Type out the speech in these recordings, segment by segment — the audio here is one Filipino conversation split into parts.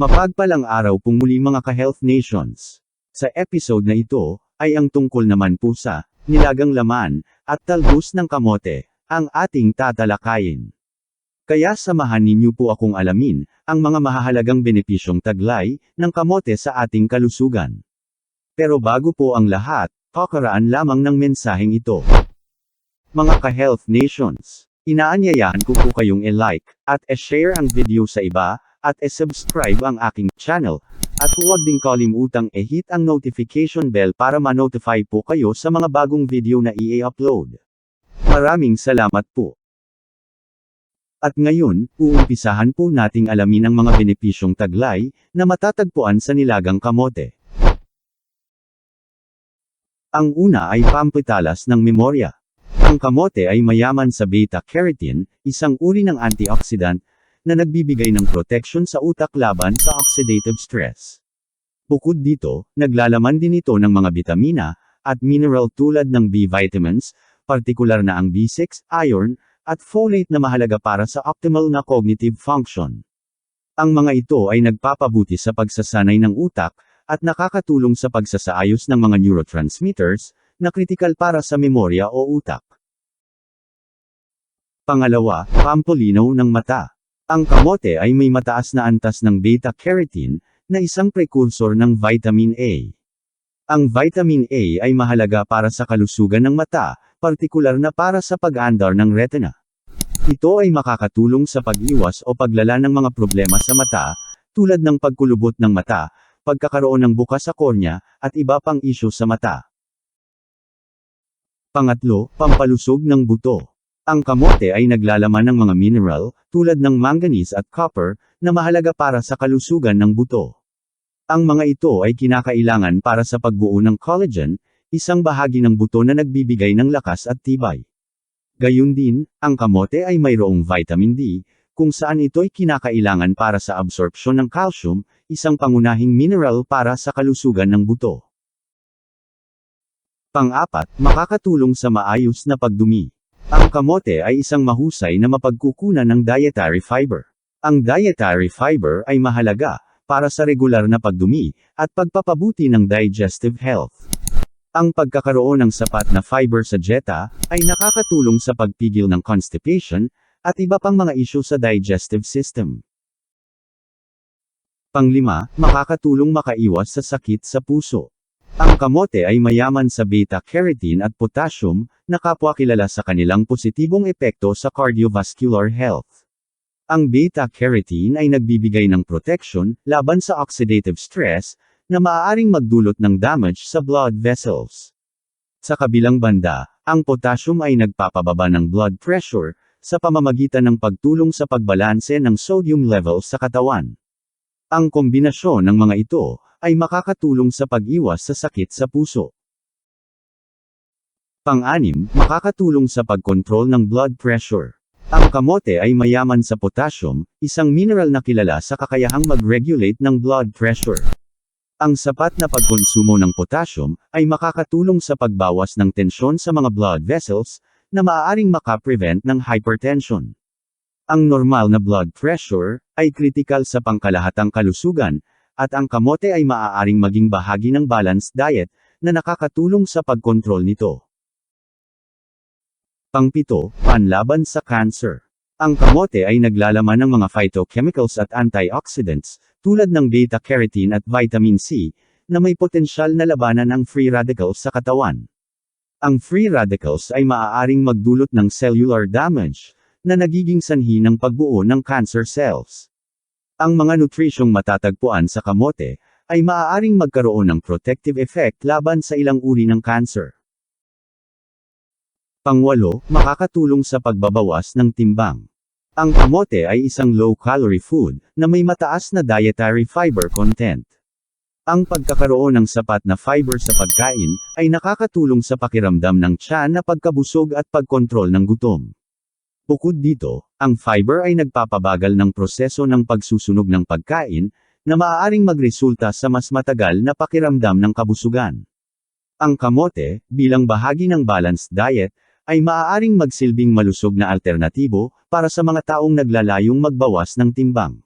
Mapagpalang araw pong muli mga ka-Health Nations. Sa episode na ito, ay ang tungkol naman po sa nilagang laman at talbos ng kamote, ang ating tatalakayin. Kaya samahan ninyo po akong alamin ang mga mahahalagang benepisyong taglay ng kamote sa ating kalusugan. Pero bago po ang lahat, kakaraan lamang ng mensaheng ito. Mga ka-Health Nations, inaanyayahan ko po kayong i-like at i-share ang video sa iba at i-subscribe ang aking channel at huwag din kalimutang i-hit ang notification bell para ma-notify po kayo sa mga bagong video na i-upload. Maraming salamat po. At ngayon, uumpisahan po nating alamin ang mga benepisyong taglay na matatagpuan sa nilagang kamote. Ang una ay pampitalas ng memorya. Ang kamote ay mayaman sa beta-carotene, isang uri ng antioxidant na nagbibigay ng protection sa utak laban sa oxidative stress. Bukod dito, naglalaman din ito ng mga bitamina at mineral tulad ng B vitamins, partikular na ang B6, iron, at folate na mahalaga para sa optimal na cognitive function. Ang mga ito ay nagpapabuti sa pagsasanay ng utak, at nakakatulong sa pagsasaayos ng mga neurotransmitters, na kritikal para sa memorya o utak. Pangalawa, pampolinaw ng mata. Ang kamote ay may mataas na antas ng beta-carotene, na isang precursor ng vitamin A. Ang vitamin A ay mahalaga para sa kalusugan ng mata, partikular na para sa pag-andar ng retina. Ito ay makakatulong sa pag-iwas o paglala ng mga problema sa mata, tulad ng pagkulubot ng mata, pagkakaroon ng bukas sa kornea, at iba pang isyu sa mata. Pangatlo, pampalusog ng buto. Ang kamote ay naglalaman ng mga mineral, tulad ng manganese at copper, na mahalaga para sa kalusugan ng buto. Ang mga ito ay kinakailangan para sa pagbuo ng collagen, isang bahagi ng buto na nagbibigay ng lakas at tibay. Gayun din, ang kamote ay mayroong vitamin D, kung saan ito ay kinakailangan para sa absorpsyon ng calcium, isang pangunahing mineral para sa kalusugan ng buto. Pang-apat, makakatulong sa maayos na pagdumi. Ang kamote ay isang mahusay na mapagkukunan ng dietary fiber. Ang dietary fiber ay mahalaga para sa regular na pagdumi at pagpapabuti ng digestive health. Ang pagkakaroon ng sapat na fiber sa dieta ay nakakatulong sa pagpigil ng constipation at iba pang mga isyu sa digestive system. Panglima, makakatulong makaiwas sa sakit sa puso. Ang kamote ay mayaman sa beta-carotene at potassium, na kapwa kilala sa kanilang positibong epekto sa cardiovascular health. Ang beta-carotene ay nagbibigay ng protection laban sa oxidative stress, na maaaring magdulot ng damage sa blood vessels. Sa kabilang banda, ang potassium ay nagpapababa ng blood pressure, sa pamamagitan ng pagtulong sa pagbalanse ng sodium levels sa katawan. Ang kombinasyon ng mga ito, ay makakatulong sa pag-iwas sa sakit sa puso. Pang-anim, makakatulong sa pagkontrol ng blood pressure. Ang kamote ay mayaman sa potassium, isang mineral na kilala sa kakayahang mag-regulate ng blood pressure. Ang sapat na pagkonsumo ng potassium ay makakatulong sa pagbawas ng tensyon sa mga blood vessels na maaaring makaprevent ng hypertension. Ang normal na blood pressure ay kritikal sa pangkalahatang kalusugan, at ang kamote ay maaaring maging bahagi ng balanced diet na nakakatulong sa pagkontrol nito. Pangpito, panlaban sa cancer. Ang kamote ay naglalaman ng mga phytochemicals at antioxidants, tulad ng beta-carotene at vitamin C, na may potensyal na labanan ang free radicals sa katawan. Ang free radicals ay maaaring magdulot ng cellular damage, na nagiging sanhi ng pagbuo ng cancer cells. Ang mga nutrisyong matatagpuan sa kamote, ay maaaring magkaroon ng protective effect laban sa ilang uri ng cancer. Pangwalo, makakatulong sa pagbabawas ng timbang. Ang kamote ay isang low-calorie food, na may mataas na dietary fiber content. Ang pagkakaroon ng sapat na fiber sa pagkain, ay nakakatulong sa pakiramdam ng tiyan na pagkabusog at pagkontrol ng gutom. Bukod dito, ang fiber ay nagpapabagal ng proseso ng pagsusunog ng pagkain, na maaaring magresulta sa mas matagal na pakiramdam ng kabusugan. Ang kamote, bilang bahagi ng balanced diet, ay maaaring magsilbing malusog na alternatibo para sa mga taong naglalayong magbawas ng timbang.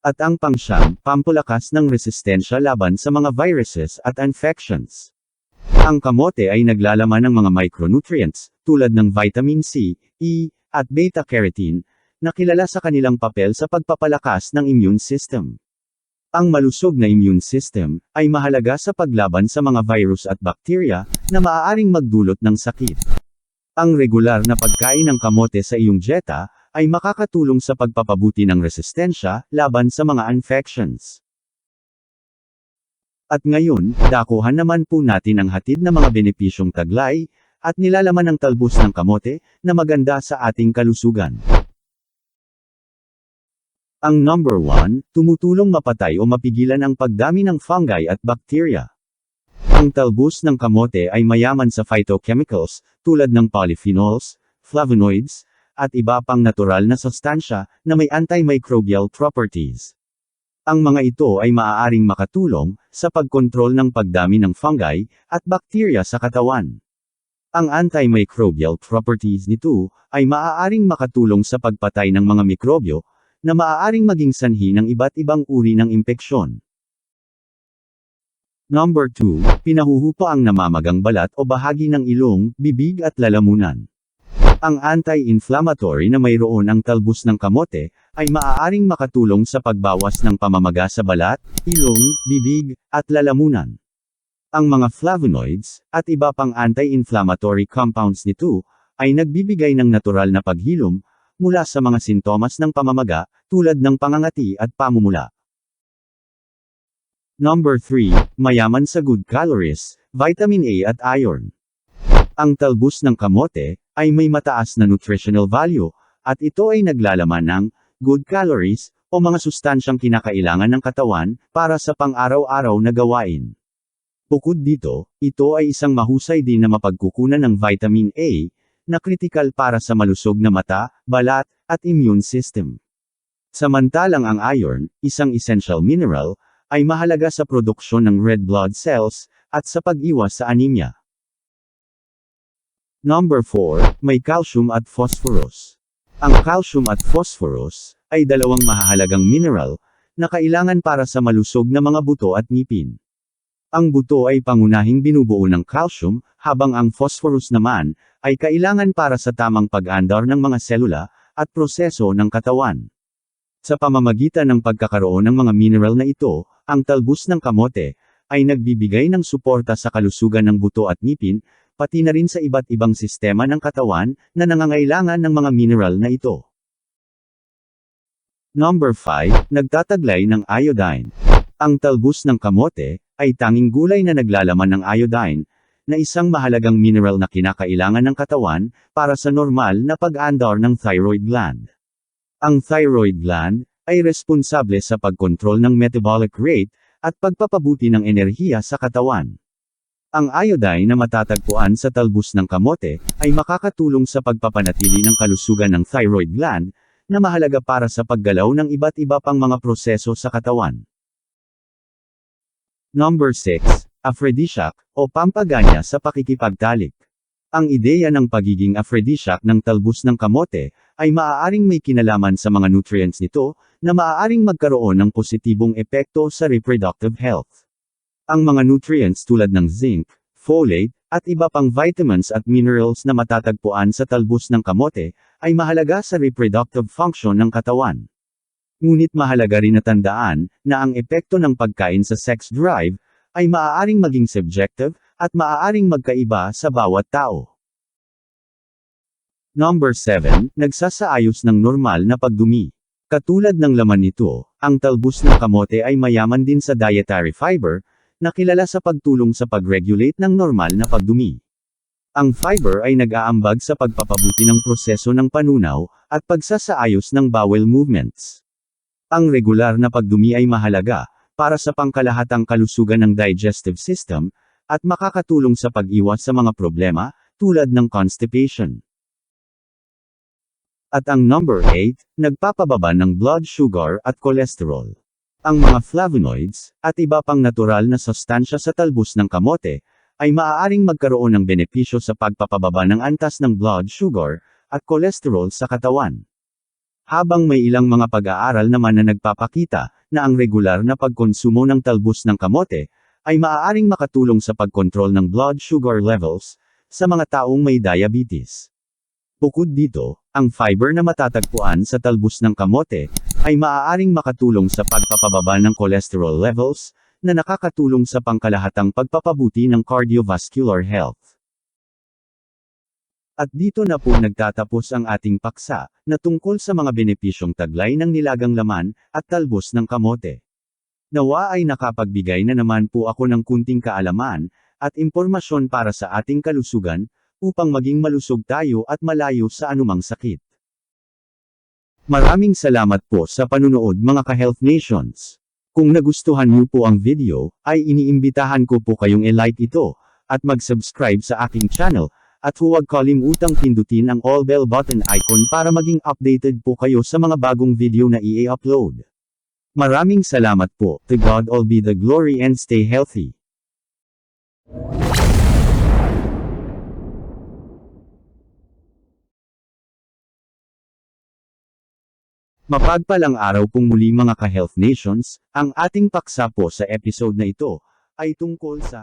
At ang pangsyam, pampulakas ng resistensya laban sa mga viruses at infections. Ang kamote ay naglalaman ng mga micronutrients, tulad ng vitamin C, E, at beta-carotene, na kilala sa kanilang papel sa pagpapalakas ng immune system. Ang malusog na immune system ay mahalaga sa paglaban sa mga virus at bakterya na maaaring magdulot ng sakit. Ang regular na pagkain ng kamote sa iyong dieta ay makakatulong sa pagpapabuti ng resistensya laban sa mga infections. At ngayon, dakuhan naman po natin ang hatid na mga benepisyong taglay, at nilalaman ng talbos ng kamote, na maganda sa ating kalusugan. Ang number 1, tumutulong mapatay o mapigilan ang pagdami ng fungi at bakterya. Ang talbos ng kamote ay mayaman sa phytochemicals, tulad ng polyphenols, flavonoids, at iba pang natural na sustansya na may antimicrobial properties. Ang mga ito ay maaaring makatulong sa pagkontrol ng pagdami ng fungi at bakterya sa katawan. Ang antimicrobial properties nito ay maaaring makatulong sa pagpatay ng mga mikrobyo na maaaring maging sanhi ng iba't ibang uri ng impeksyon. Number 2, pinahuhupa ang namamagang balat o bahagi ng ilong, bibig at lalamunan. Ang anti-inflammatory na mayroon ang talbos ng kamote, ay maaaring makatulong sa pagbawas ng pamamaga sa balat, ilong, bibig, at lalamunan. Ang mga flavonoids, at iba pang anti-inflammatory compounds nito, ay nagbibigay ng natural na paghilom, mula sa mga sintomas ng pamamaga, tulad ng pangangati at pamumula. Number 3, mayaman sa good calories, vitamin A at iron. Ang talbos ng kamote, ay may mataas na nutritional value, at ito ay naglalaman ng good calories, o mga sustansyang kinakailangan ng katawan, para sa pang-araw-araw na gawain. Bukod dito, ito ay isang mahusay din na mapagkukunan ng vitamin A, na kritikal para sa malusog na mata, balat, at immune system. Samantalang ang iron, isang essential mineral, ay mahalaga sa produksyon ng red blood cells, at sa pag-iwas sa anemia. Number 4, may calcium at phosphorus. Ang calcium at phosphorus, ay dalawang mahahalagang mineral, na kailangan para sa malusog na mga buto at ngipin. Ang buto ay pangunahing binubuo ng calcium, habang ang phosphorus naman, ay kailangan para sa tamang pag-andar ng mga selula, at proseso ng katawan. Sa pamamagitan ng pagkakaroon ng mga mineral na ito, ang talbos ng kamote, ay nagbibigay ng suporta sa kalusugan ng buto at ngipin, pati na rin sa iba't ibang sistema ng katawan, na nangangailangan ng mga mineral na ito. Number 5, nagtataglay ng iodine. Ang talbos ng kamote, ay tanging gulay na naglalaman ng iodine, na isang mahalagang mineral na kinakailangan ng katawan, para sa normal na pag-andar ng thyroid gland. Ang thyroid gland, ay responsable sa pagkontrol ng metabolic rate, at pagpapabuti ng enerhiya sa katawan. Ang iodine na matatagpuan sa talbos ng kamote, ay makakatulong sa pagpapanatili ng kalusugan ng thyroid gland, na mahalaga para sa paggalaw ng iba't iba pang mga proseso sa katawan. Number 6, aphrodisiac, o pampaganya sa pakikipagtalik. Ang ideya ng pagiging aphrodisiac ng talbos ng kamote, ay maaaring may kinalaman sa mga nutrients nito, na maaaring magkaroon ng positibong epekto sa reproductive health. Ang mga nutrients tulad ng zinc, folate, at iba pang vitamins at minerals na matatagpuan sa talbos ng kamote, ay mahalaga sa reproductive function ng katawan. Ngunit mahalaga rin na tandaan, na ang epekto ng pagkain sa sex drive, ay maaaring maging subjective, at maaaring magkaiba sa bawat tao. Number 7, nagsasaayos ng normal na pagdumi. Katulad ng laman nito, ang talbos ng kamote ay mayaman din sa dietary fiber, na kilala sa pagtulong sa pag-regulate ng normal na pagdumi. Ang fiber ay nag-aambag sa pagpapabuti ng proseso ng panunaw, at pagsasaayos ng bowel movements. Ang regular na pagdumi ay mahalaga, para sa pangkalahatang kalusugan ng digestive system, at makakatulong sa pag-iwas sa mga problema, tulad ng constipation. At ang number 8, nagpapababa ng blood sugar at cholesterol. Ang mga flavonoids, at iba pang natural na sustansya sa talbos ng kamote, ay maaaring magkaroon ng benepisyo sa pagpapababa ng antas ng blood sugar, at cholesterol sa katawan. Habang may ilang mga pag-aaral naman na nagpapakita, na ang regular na pagkonsumo ng talbos ng kamote ay maaaring makatulong sa pagkontrol ng blood sugar levels sa mga taong may diabetes. Bukod dito, ang fiber na matatagpuan sa talbos ng kamote ay maaaring makatulong sa pagpapababa ng cholesterol levels na nakakatulong sa pangkalahatang pagpapabuti ng cardiovascular health. At dito na po nagtatapos ang ating paksa, na tungkol sa mga benepisyong taglay ng nilagang laman, at talbos ng kamote. Nawa ay nakapagbigay na naman po ako ng kunting kaalaman, at impormasyon para sa ating kalusugan, upang maging malusog tayo at malayo sa anumang sakit. Maraming salamat po sa panunood mga ka-Health Nations. Kung nagustuhan niyo po ang video, ay iniimbitahan ko po kayong i-like ito, at mag-subscribe sa aking channel, at huwag kalimutang pindutin ang all bell button icon para maging updated po kayo sa mga bagong video na i-upload. Maraming salamat po, to God all be the glory and stay healthy. Mapagpalang araw pong muli mga ka-Health Nations, ang ating paksa po sa episode na ito, ay tungkol sa